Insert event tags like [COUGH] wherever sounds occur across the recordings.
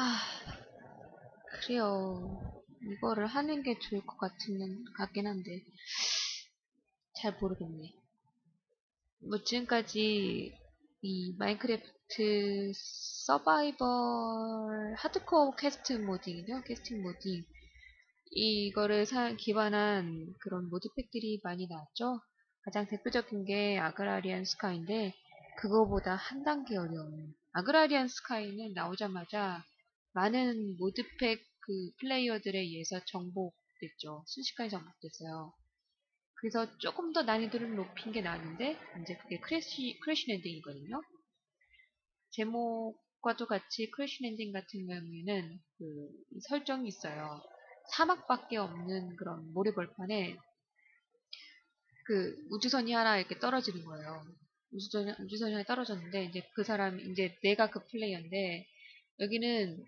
아, 그래요. 이거를 하는 게 좋을 것 같은, 같긴 한데, 잘 모르겠네. 뭐, 지금까지 이 마인크래프트 서바이벌 하드코어 캐스트 모딩이죠? 캐스팅 모딩. 이거를 사, 기반한 그런 모드팩들이 많이 나왔죠? 가장 대표적인 게 아그라리안 스카이인데, 그거보다 한 단계 어려운. 아그라리안 스카이는 나오자마자 많은 모드팩 그 플레이어들에 의해서 정복됐죠. 순식간에 정복됐어요. 그래서 조금 더 난이도를 높인 게 나왔는데 이제 그게 크래시, 크래시 랜딩이거든요. 제목과도 같이 크래시 랜딩 같은 경우에는 그 설정이 있어요. 사막밖에 없는 그런 모래벌판에 그 우주선이 하나 이렇게 떨어지는 거예요. 우주선, 우주선이 하나 떨어졌는데 이제 그 사람 이제 내가 그 플레이어인데 여기는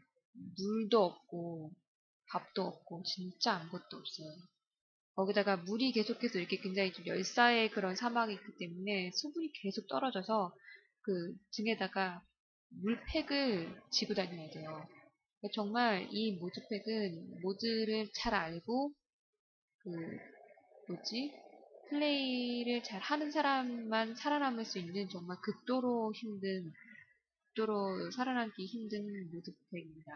물도 없고 밥도 없고 진짜 아무것도 없어요. 거기다가 물이 계속해서 이렇게 굉장히 좀 열사의 그런 사막이 있기 때문에 수분이 계속 떨어져서 그 등에다가 물팩을 지고 다녀야 돼요. 그러니까 정말 이 모드팩은 모드를 잘 알고 그 뭐지 플레이를 잘 하는 사람만 살아남을 수 있는 정말 극도로 힘든 극도로 살아남기 힘든 모드팩입니다.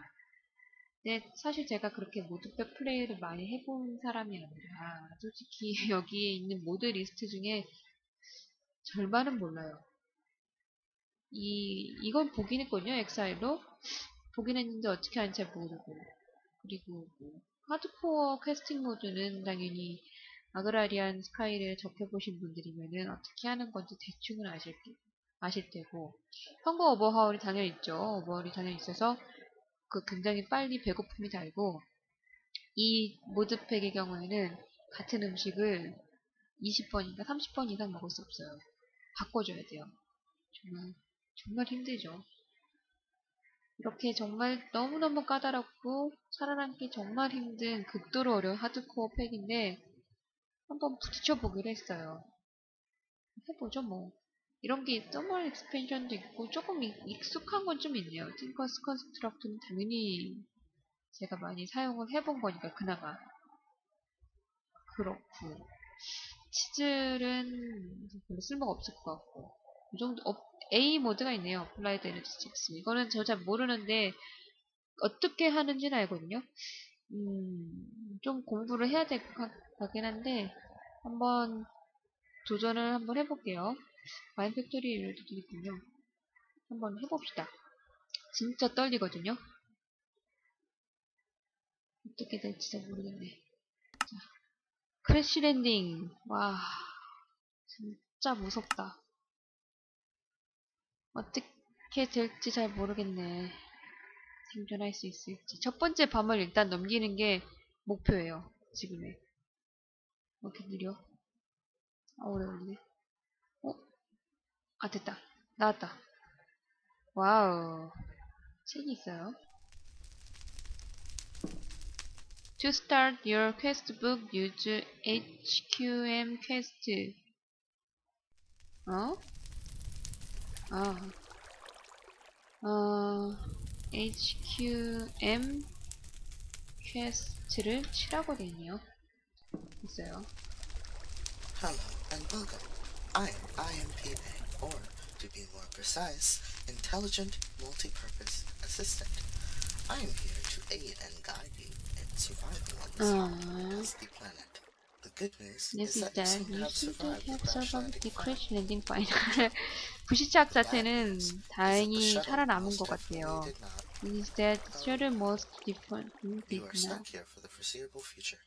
근데 사실 제가 그렇게 모드팩 플레이를 많이 해본 사람이 아니라 솔직히 [LAUGHS] 여기에 있는 모드 리스트 중에 절반은 몰라요. 이 이건 보긴 했거든요. 엑사일로 보긴 했는데 어떻게 하는지 잘 모르고 그리고 뭐 하드코어 캐스팅 모드는 당연히 아그라리안 스카이를 접해보신 분들이면은 어떻게 하는 건지 대충은 아실, 아실 테고 헝거 오버하울이 당연히 있죠. 오버하울이 당연히 있어서 그 굉장히 빨리 배고픔이 달고 이 모드팩의 경우에는 같은 음식을 20번인가 30번 이상 먹을 수 없어요. 바꿔줘야 돼요. 정말 정말 힘들죠. 이렇게 정말 너무너무 까다롭고 살아남기 정말 힘든 극도로 어려운 하드코어 팩인데 한번 부딪혀 보기로 했어요. 해보죠 뭐. 이런 게 서멀 익스펜션도 있고 조금 익숙한 건 좀 있네요. 팅커스 컨스트럭트는 당연히 제가 많이 사용을 해본 거니까 그나마 그렇고 치즐은 별로 쓸모가 없을 것 같고 이 정도 어, A 모드가 있네요. 플라이드 에너지 6 이거는 저 잘 모르는데 어떻게 하는지는 알거든요. 음, 좀 공부를 해야 될 것 같긴 한데 한번 도전을 한번 해볼게요. 마인 팩토리를 드리군요. 한번 해봅시다. 진짜 떨리거든요. 어떻게 될지 잘 모르겠네. 자, 크래쉬 랜딩. 와, 진짜 무섭다. 어떻게 될지 잘 모르겠네. 생존할 수 있을지. 첫 번째 밤을 일단 넘기는 게 목표예요. 지금의. 뭐 이렇게 느려? 아, 오래 걸리네. 어? 아, 됐다. 나왔다. 와우. 책이 있어요. To start your quest book, use HQM quest. 어? 아. 어, HQM 퀘스트를 치라고 되어 있네요. 있어요. Hello and welcome. I am IMPA, or to be more precise, Intelligent Multi-Purpose Assistant. I am here to aid and guide you in surviving on this 아, dusty planet. The good news this is is that you that seem to you have seem to survived the [LAUGHS] have crash survived landing the fine. crash landing fine. 부시착 자체는 다행히 살아남은 것 같아요. Is that shuttle most different? You are 있구나. stuck here for the foreseeable future.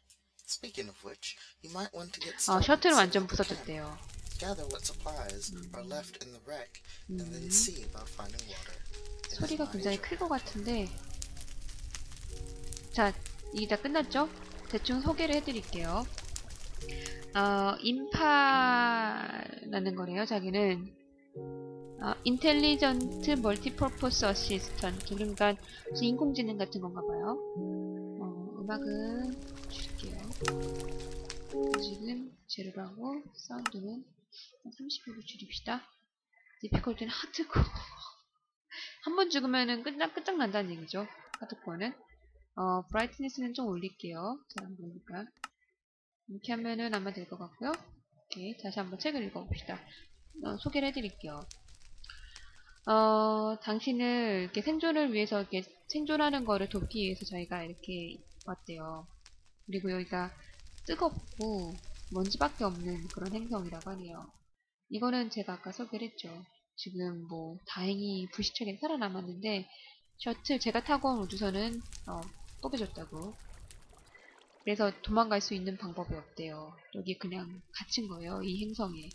Speaking of which, you might want to get 아, started. 셔틀은 setting 완전. 부서졌대요. Gather what supplies are left in the wreck, and then see about finding water. It is 소리가 굉장히. 클 것 같은데 자, 이게 다 끝났죠? 대충 소개를 해드릴게요. 어, 인파라는 거래요, 자기는. 어, 인텔리전트 멀티퍼포스 어시스턴트 그러니까 무슨 인공지능 같은 건가 봐요. 어, 음악은. 지금 제로라고 사운드는 30으로 줄입시다. 디피컬트는 하트고 한번 죽으면은 끝나 끝장난다는 얘기죠. 하드코어는. 어, 브라이트니스는 좀 올릴게요. 잘 안 보이니까. 이렇게 하면은 아마 될 것 같고요. 오케이. 다시 한번 책을 읽어봅시다. 어, 소개를 해드릴게요. 어, 당신을 이렇게 생존을 위해서 이렇게 생존하는 거를 돕기 위해서 저희가 이렇게 왔대요. 그리고 여기가 뜨겁고 먼지밖에 없는 그런 행성이라고 하네요. 이거는 제가 아까 소개를 했죠. 지금 뭐 다행히 불시착에 살아남았는데 셔틀 제가 타고 온 우주선은 어, 뽑아줬다고. 그래서 도망갈 수 있는 방법이 없대요. 여기 그냥 갇힌 거예요. 이 행성에.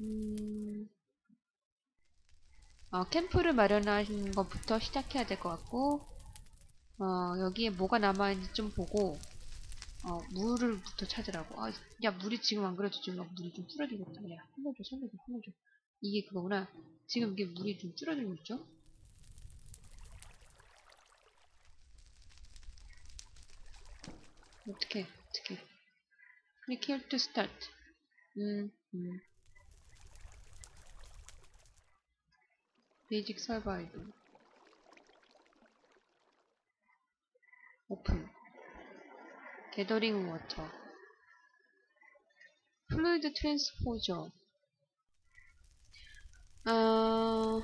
음, 어, 캠프를 마련하는 것부터 시작해야 될 것 같고 어, 여기에 뭐가 남아있는지 좀 보고 어, 물을부터 찾으라고. 아, 야, 물이 지금 안 그래도 지금 막 물이 좀 줄어들고 있다. 야, 살려줘, 살려줘, 살려줘. 이게 그거구나. 지금 이게 물이 좀 줄어들고 있죠? 어떻게, 어떻게. Click here to start. 음, 음. 베이직 서바이벌. 오픈. 게더링 워터. 플루이드 트랜스포저. 어...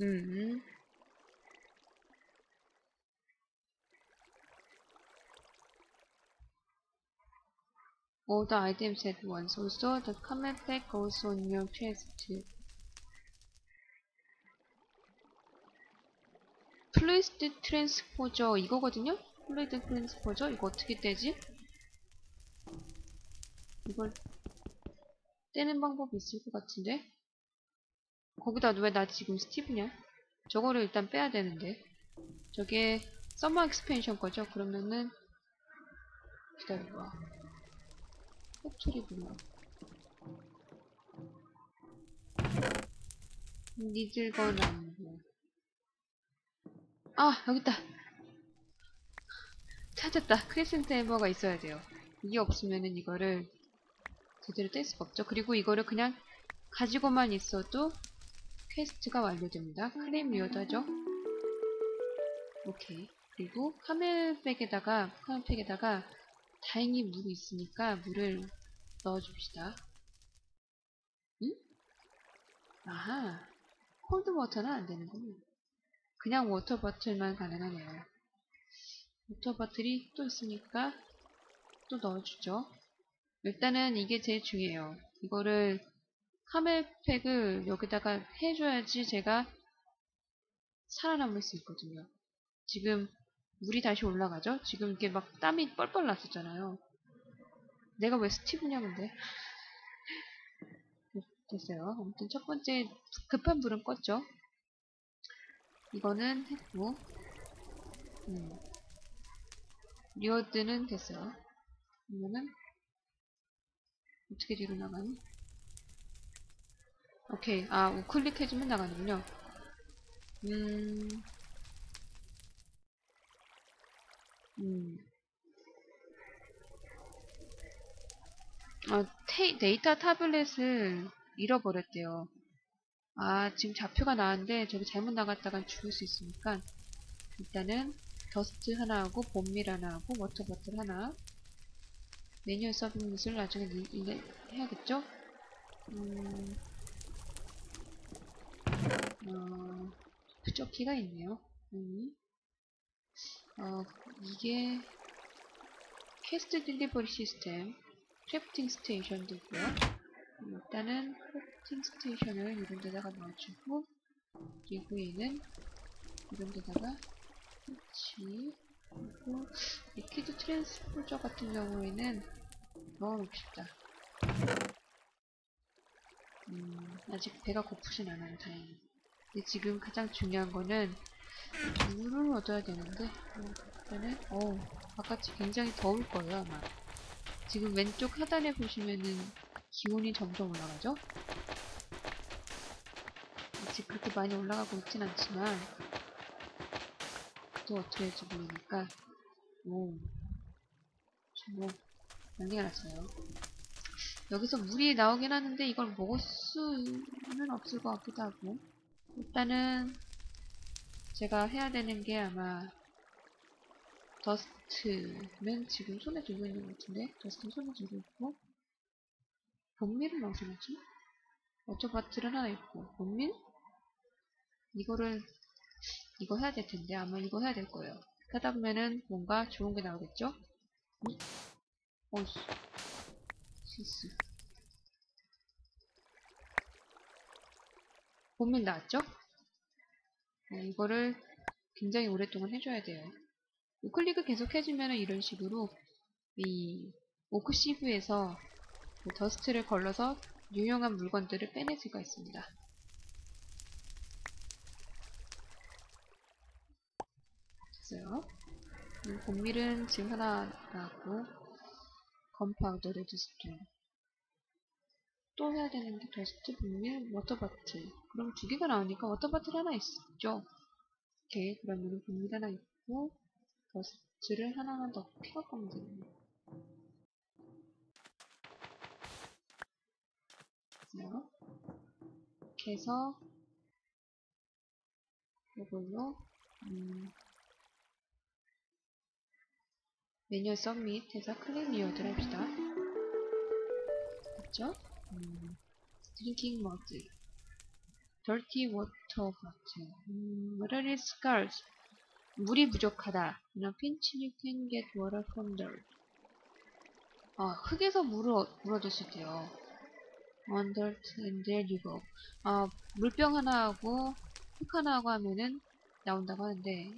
음. All the items at once. Also, the comment pack goes on your chest. 플루이드 트랜스포저 이거거든요? 플루이드 트랜스포저 이거 어떻게 떼지? 이걸 떼는 방법이 있을 것 같은데? 거기다 왜 나 지금 스티브냐? 저거를 일단 빼야 되는데 저게 서머 익스펜션 거죠? 그러면은 기다려봐 호출이구나 니들건 아니고 아 여깄다. 찾았다. 크리센트 햄버가 있어야 돼요. 이게 없으면은 이거를 제대로 뗄 수가 없죠. 그리고 이거를 그냥 가지고만 있어도 퀘스트가 완료됩니다. 클레임 리어더죠? 오케이. 그리고 카멜백에다가 카멜백에다가 다행히 물이 있으니까 물을 넣어줍시다. 응? 아하. 콜드 워터는 안 되는군요 그냥 워터 버틀만 가능하네요. 워터 버틀이 또 있으니까 또 넣어주죠. 일단은 이게 제일 중요해요. 이거를 카멜팩을 여기다가 해줘야지 제가 살아남을 수 있거든요. 지금 물이 다시 올라가죠? 지금 이게 막 땀이 뻘뻘 났었잖아요. 내가 왜 스티브냐 근데 [LAUGHS] 됐어요. 아무튼 첫 번째 급한 불은 껐죠. 이거는 했고 음. 리워드는 됐어요. 그러면은 어떻게 뒤로 나가니? 오케이. 아 우클릭 해주면 나가는군요. 음... 음... 아, 테이, 데이터 타블렛을 잃어버렸대요 아 지금 좌표가 나왔는데 저기 잘못 나갔다가 죽을 수 있으니까 일단은 더스트 하나 하고 봄밀 하나 하고 워터버틀 하나 매뉴얼 서비스를 나중에 일, 해야겠죠? 음, 어, 부적기가 있네요. 음. 어, 이게 캐스트 딜리버리 시스템 크래프팅 스테이션도 있고요. 일단은 크래프팅 스테이션을 이런 데다가 넣어주고 그리고 얘는 이런 데다가 그렇지 그리고 리퀴드 트랜스포저 같은 경우에는 넣어놓읍시다. 음, 아직 배가 고프진 않아요 다행히. 근데 지금 가장 중요한 거는 물을 얻어야 되는데 일단은 어우 바깥이 굉장히 더울 거예요 아마. 지금 왼쪽 하단에 보시면은 기온이 점점 올라가죠? 아직 그렇게 많이 올라가고 있진 않지만 또 어떻게 할지 모르니까 오, 뭐 난리가 났어요 여기서 물이 나오긴 하는데 이걸 먹을 수는 없을 것 같기도 하고 일단은 제가 해야 되는 게 아마 더스트는 지금 손에 들고 있는 것 같은데 더스트는 손에 들고 있고 본밀은 어디서 나지? 워터바틀은 하나 있고 본밀? 이거를 이거 해야 될 텐데 아마 이거 해야 될 거예요 하다 보면은 뭔가 좋은 게 나오겠죠? 음? 어이씨 실수 본밀 나왔죠? 네, 이거를 굉장히 오랫동안 해줘야 돼요 우클릭을 계속 해주면 이런 식으로 이 오크시브에서 그 더스트를 걸러서 유용한 물건들을 빼낼 수가 있습니다. 됐어요. 이 곰밀은 지금 하나 나왔고 건파우더 레드스톤 또 해야 되는 게 더스트, 곰밀, 워터바틀 그럼 두 개가 나오니까 워터바틀 하나 있죠. 이렇게 그러면 곰밀 하나 있고 더스트를 하나만 더 하면 되네요. 있어요. 이렇게 해서 이걸로 음, 매뉴얼 서밋 해서 클린 리어드를 합시다. 됐죠? 음, 드링킹 머드 dirty water bottle 음, water is scarce 물이 부족하다. In a pinch you can get water from dirt. 아, 흙에서 물을 얻- 물어 얻을 수있 you go. 아, 물병 하나 하고 흙 하나 하고 하면은 나온다고 하는데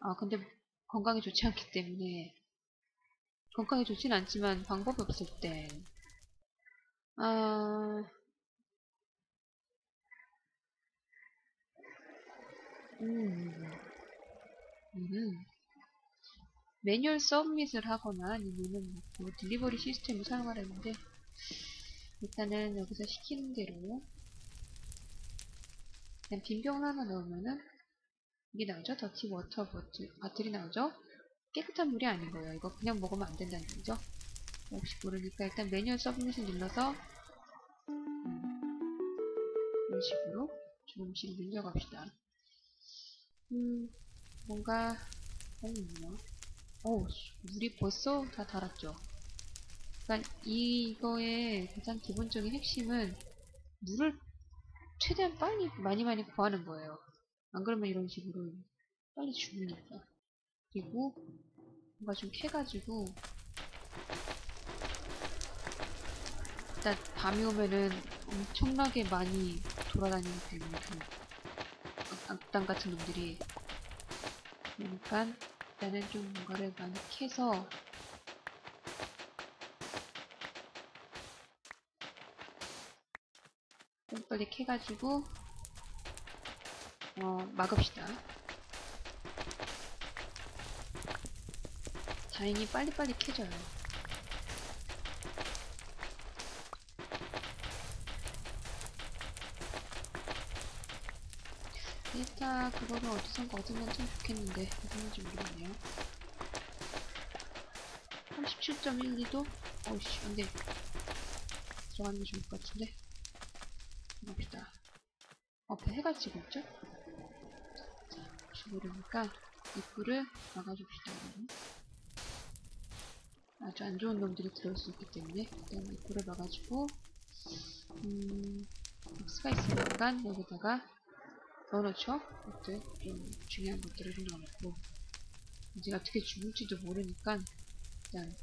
아, 근데 건강에 좋지 않기 때문에 건강에 좋진 않지만 방법이 없을 땐 아, 음, 음, 매뉴얼 서브밋을 하거나 아니면은 뭐 딜리버리 시스템을 사용하려는데 일단은 여기서 시키는 대로 그냥 빈병 하나 넣으면은 이게 나오죠? 더티 워터 버틀, 바틀이 나오죠? 깨끗한 물이 아닌 거예요. 이거 그냥 먹으면 안 된다는 얘기죠? 혹시 모르니까 일단 매뉴얼 서브밋을 눌러서 음, 이런 식으로 조금씩 늘려갑시다. 음, 뭔가 어있네요 어우, 물이 벌써 다 달았죠? 그러니까 이거의 가장 기본적인 핵심은 물을 최대한 빨리 많이 많이 구하는 거예요. 안 그러면 이런 식으로 빨리 죽으니까. 그리고 뭔가 좀 캐가지고 일단 밤이 오면은 엄청나게 많이 돌아다니기 때문에 그 악- 악당 같은 놈들이 그러니까 일단은 좀 뭔가를 많이 캐서 빨리 캐가지고 어 막읍시다. 다행히 빨리빨리 캐져요. 데이터 그거를 어디선가 얻으면 참 좋겠는데 어디는지 모르겠네요. 37.12도? 어우씨 안돼 들어가는 게 좋을 것 같은데 해가 지고 있죠? 자, 혹시 모르니까 입구를 막아줍시다. 아주 안 좋은 놈들이 들어올 수 있기 때문에 일단 입구를 막아주고 음, 박스가 있으니까 여기다가 넣어놓죠? 것들 좀 중요한 것들을 좀 넣어놓고 이제 어떻게 죽을지도 모르니까 일단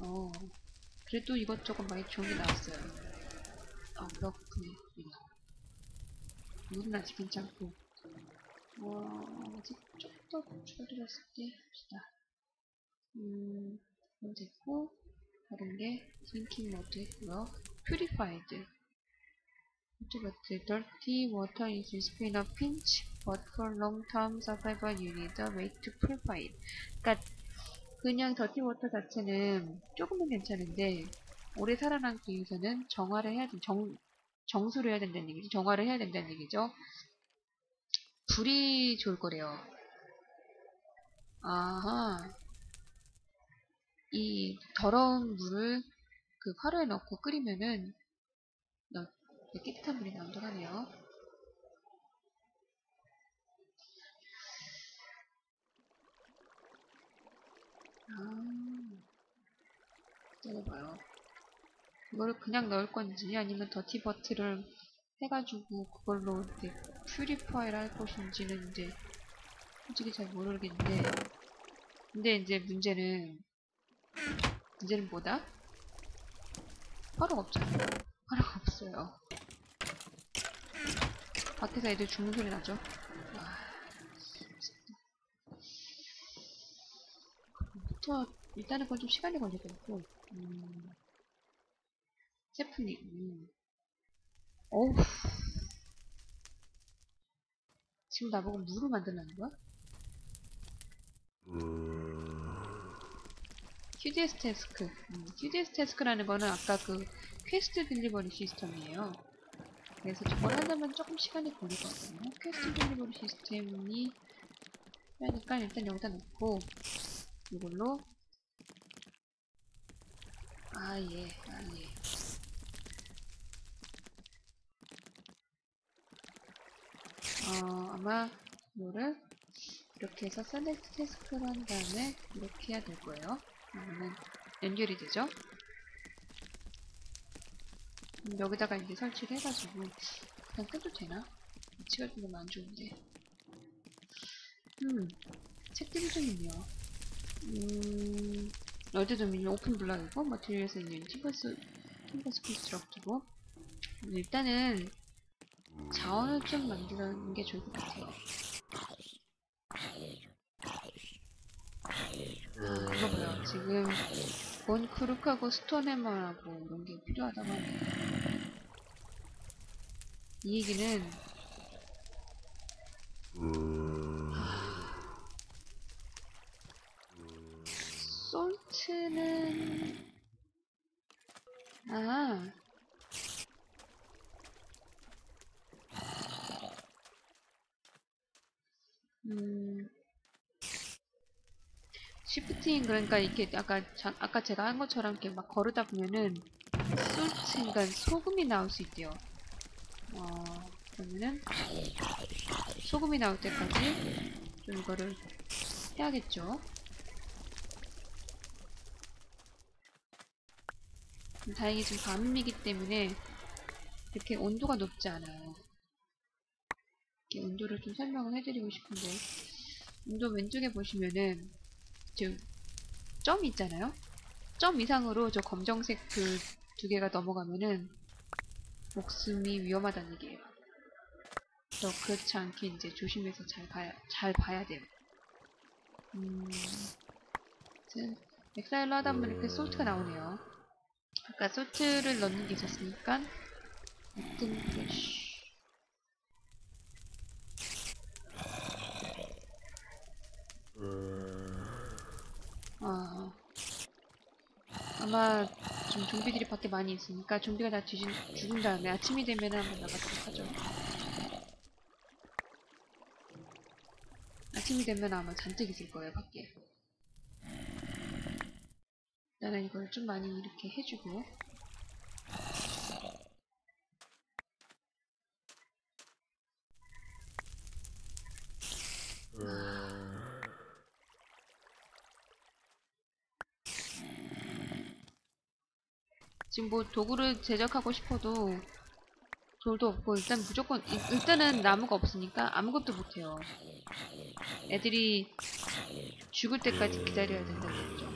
어 그래도 이것저것 많이 좋은 게 나왔어요. 아, 그렇군요. 아직 괜찮고, 어, 아직 좀더 줄어들었을 때 봅시다. 음, 됐고, 다른 게 drinking mode 했고요. but dirty water is in a pinch, but for long-term survival you need a way to purify it. 그러니까 그냥 더티 워터 자체는 조금은 괜찮은데 오래 살아남기 위해서는 정화를 해야 된, 정, 정수를 해야 된다는 얘기죠. 정화를 해야 된다는 얘기죠. 불이 좋을 거래요. 아하. 이 더러운 물을 그 화로에 넣고 끓이면은 너- 깨끗한 물이 나온다고 하네요. 아, 기다려봐요. 이거를 그냥 넣을 건지 아니면 더티버트를 해가지고 그걸로 이렇게 퓨리파이를 할 것인지는 이제 솔직히 잘 모르겠는데 근데 이제 문제는 문제는 뭐다? 화로가 없잖아요. 화로가 없어요. 밖에서 애들 죽는 소리 나죠? 와, 부터 일단은 그건 좀 시간이 걸리겠고 음, 제프님. 음. 어우 지금 나보고 물을 만들라는 거야? QDS 태스크. 음, QDS 태스크라는 거는 아까 그 퀘스트 딜리버리 시스템이에요. 그래서 저걸 하려면 조금 시간이 같거든요. 퀘스트 딜리버리 시스템이 그러니까 일단 여기다 놓고 이걸로. 아예. 아예 어 아마 이거를 이렇게 해서 셀렉트 태스크를 한 다음에 이렇게 해야 될 거예요. 그러면은 연결이 되죠? 음, 여기다가 이제 설치를 해가지고 그냥 끄도 되나? 위치가 좀 너무 안 좋은데. 음 책들이 좀 있네요. 음 어디 도미니 오픈 블락이고 머티리얼에서 있는 팀버스 팀버스 콘스트럭트고. 음, 일단은 자원을 좀 만드는 게 좋을 것 같아요. 아, 이거 뭐야 지금 본 크룩하고 스톤해머하고 이런 게 필요하다고 하네요. 이 얘기는 솔트는 아 음 시프팅 그러니까 이렇게 아까 자, 아까 제가 한 것처럼 이렇게 막 거르다 보면은 솔트 그러니까 소금이 나올 수 있대요. 어 그러면은 소금이 나올 때까지 좀 이거를 해야겠죠. 음, 다행히 지금 밤이기 때문에 이렇게 온도가 높지 않아요. 이렇게 온도를 좀 설명을 해드리고 싶은데 온도 왼쪽에 보시면은 지금 점 있잖아요. 점 이상으로 저 검정색 그 두 개가 넘어가면은 목숨이 위험하다는 얘기예요. 그래서 그렇지 않게 이제 조심해서 잘 봐야 잘 봐야 돼요. 음, 엑사일로 하다 보면 이렇게 솔트가 나오네요. 아까 솔트를 넣는 게 있었으니까 어떤 플래시 아, 아마 지금 좀비들이 밖에 많이 있으니까 좀비가 다 뒤진, 죽은 다음에 아침이 되면 한번 나가도록 하죠. 아침이 되면 아마 잔뜩 있을 거예요, 밖에. 나는 이걸 좀 많이 이렇게 해주고. 지금 뭐 도구를 제작하고 싶어도 돌도 없고 일단 무조건 일- 일단은 나무가 없으니까 아무것도 못해요. 애들이 죽을 때까지 기다려야 된다는 거죠.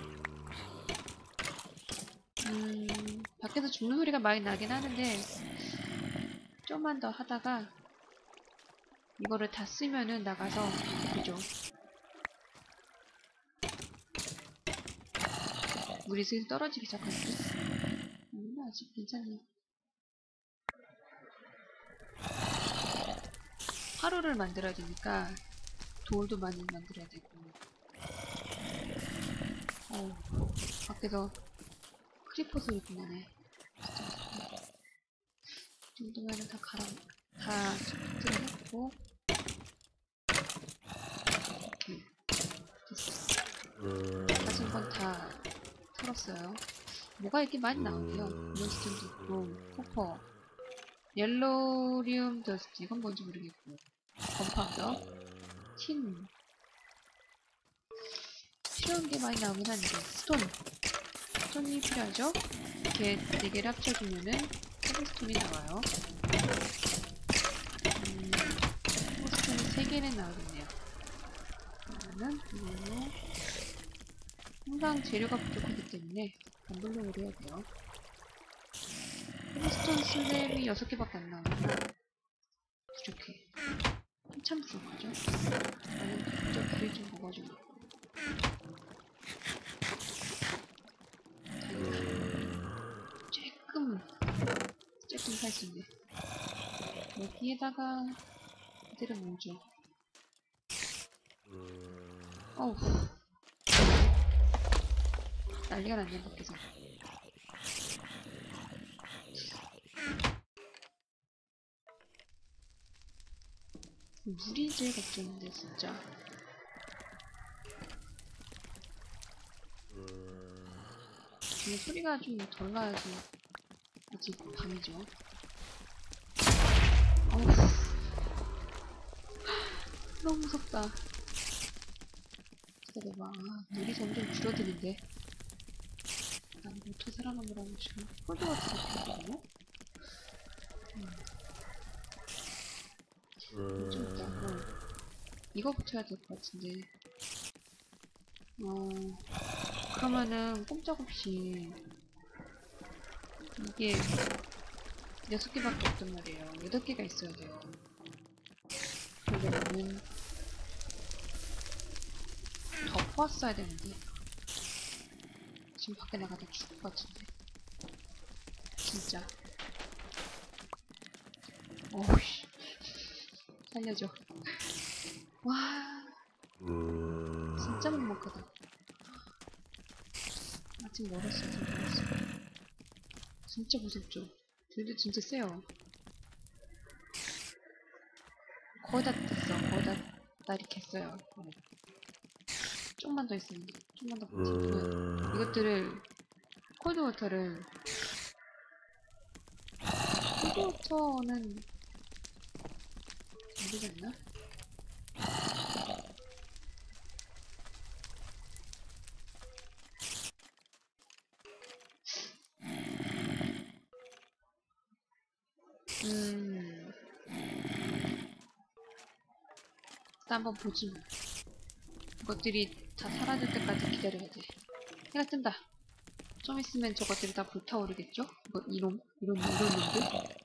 음, 밖에서 죽는 소리가 많이 나긴 하는데 좀만 더 하다가 이거를 다 쓰면은 나가서 그죠. 물이 슬슬 떨어지기 시작하는데 음, 아직 괜찮네. 화로를 만들어야 되니까 돌도 많이 만들어야 되고. 어 밖에서 크리퍼 소리도 나네 이 정도면은 다 갈아 다 이렇게 됐어 가진 건다 털었어요 뭐가 이렇게 많이 나오네요. 몬스턴도 있고, 코퍼, 옐로리움 더스트, 이건 뭔지 모르겠고, 건파우더, 틴. 필요한 게 많이 나오긴 한데, 스톤. 스톤이 필요하죠? 이렇게 네 개를 합쳐주면은 헤드스톤이 나와요. 음, 헤드스톤이 세 개는 나오겠네요. 그러면은 이걸로 항상 재료가 부족하기 때문에 반블록을 해야 돼요. 헤드스톤 슬랩이 6개밖에 안 나오니까 부족해. 한참 부족하죠? 나는 직접 불이 좀 먹어주고. 조금, 조금 살수 있네 여기에다가 이대로 뭐죠? 어우. 난리가 났네, 밖에서. 물이 제일 걱정인데, 진짜. 근데 소리가 좀 덜 나야지. 아직 밤이죠. 어우. 너무 무섭다. 기다려봐. 아, 물이 점점 줄어드는데. 난 어떻게 살아남으라고 지금 폴드 같은 거 있거든요? 음. 좀 있다고. 이거 붙여야 될 것 같은데. 어, 그러면은 꼼짝없이 이게 여섯 개밖에 없단 말이에요. 여덟 개가 있어야 돼요. 그러려면은 덮었어야 되는데 지금 밖에 나가다 죽을 것 같은데. 진짜. 어우씨. 살려줘. 와. 진짜 먹먹하다 아직 멀었어 아직 멀었어. 진짜 무섭죠? 들도 진짜 세요. 거의 다 됐어. 거의 다 날이 겠어요. 거의. 좀만 더 있으면 돼. 좀만 더 버티면 이것들을 콜드 워터를 콜드 워터는 안 되지 않나? 음. 일단 한번 보지 뭐. 이것들이 다 사라질 때까지 기다려야 돼. 해가 뜬다. 좀 있으면 저것들이 다 불타오르겠죠? 뭐 이놈, 이런 이런 놈들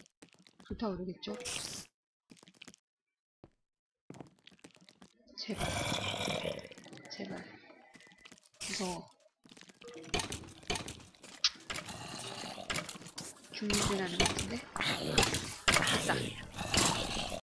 불타오르겠죠? 제발, 제발. 무서워. 죽는 게 나는 것 같은데? 됐다.